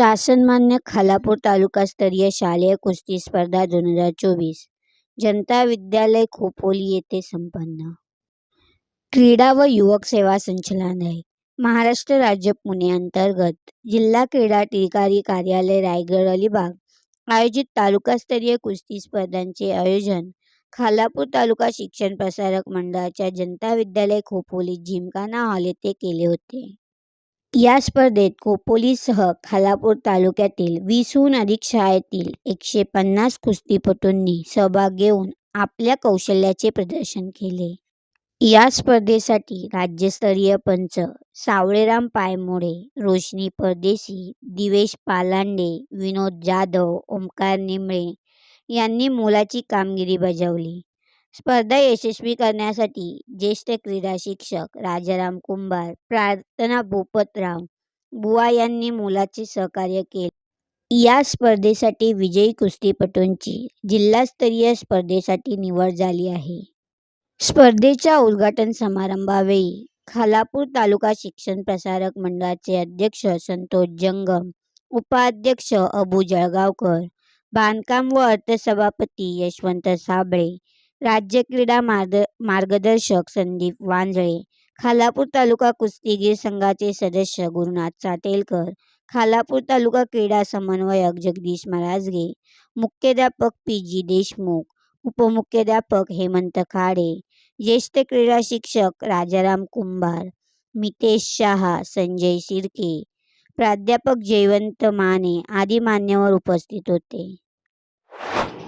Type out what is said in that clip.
शासनमान्य खालापूर तालुकास्तरीय शालेय कुस्ती स्पर्धा दोन हजार चोवीस. जनता विद्यालय खोपोली येथे संपन्न. क्रीडा व युवक सेवा संचालनालय. महाराष्ट्र राज्य पुणे अंतर्गत जिल्हा क्रीडा अधिकारी कार्यालय रायगड अलिबाग. आयोजित तालुकास्तरीय कुस्ती स्पर्धांचे आयोजन खालापूर तालुका शिक्षण प्रसारक मंडळाच्या जनता विद्यालय खोपोली जिमखाना हॉल येथे केले होते. या स्पर्धेत खोपोलीसह खालापूर तालुक्यातील वीसहून अधिक शाळेतील एकशे पन्नास कुस्तीपटूंनी सहभाग घेऊन आपल्या कौशल्याचे प्रदर्शन केले. या स्पर्धेसाठी राज्यस्तरीय पंच सावळेराम पायमोडे रोशनी परदेशी दिवेश पालांडे विनोद जाधव ओमकार निमळे यांनी मोलाची कामगिरी बजावली. स्पर्धा यशस्वी करण्यासाठी ज्येष्ठ क्रीडा शिक्षक राजाराम कुंभार प्रार्थना बोपतराव बुवा यांनी मुलाचे सहकार्य केले. या स्पर्धेसाठी विजयी कुस्तीपटूंची जिल्हास्तरीय स्पर्धेसाठी निवड झाली आहे. स्पर्धेच्या उद्घाटन समारंभावेळी खालापूर तालुका शिक्षण प्रसारक मंडळाचे अध्यक्ष संतोष जंगम उपाध्यक्ष अबू जळगावकर बांधकाम व अर्थसभापती यशवंत साबळे राज्य क्रीडा मार्ग मार्गदर्शक संदीप वांजळे खालापूर तालुका कुस्तीगीर संघाचे सदस्य गुरुनाथ सातेलकर खालापूर तालुका क्रीडा समन्वयक जगदीश महाराजगे मुख्याध्यापक पी जी देशमुख उपमुख्याध्यापक हेमंत खाडे ज्येष्ठ क्रीडा शिक्षक राजाराम कुंभार मितेश शहा संजय शिर्के प्राध्यापक जयवंत माने आदी मान्यवर उपस्थित होते.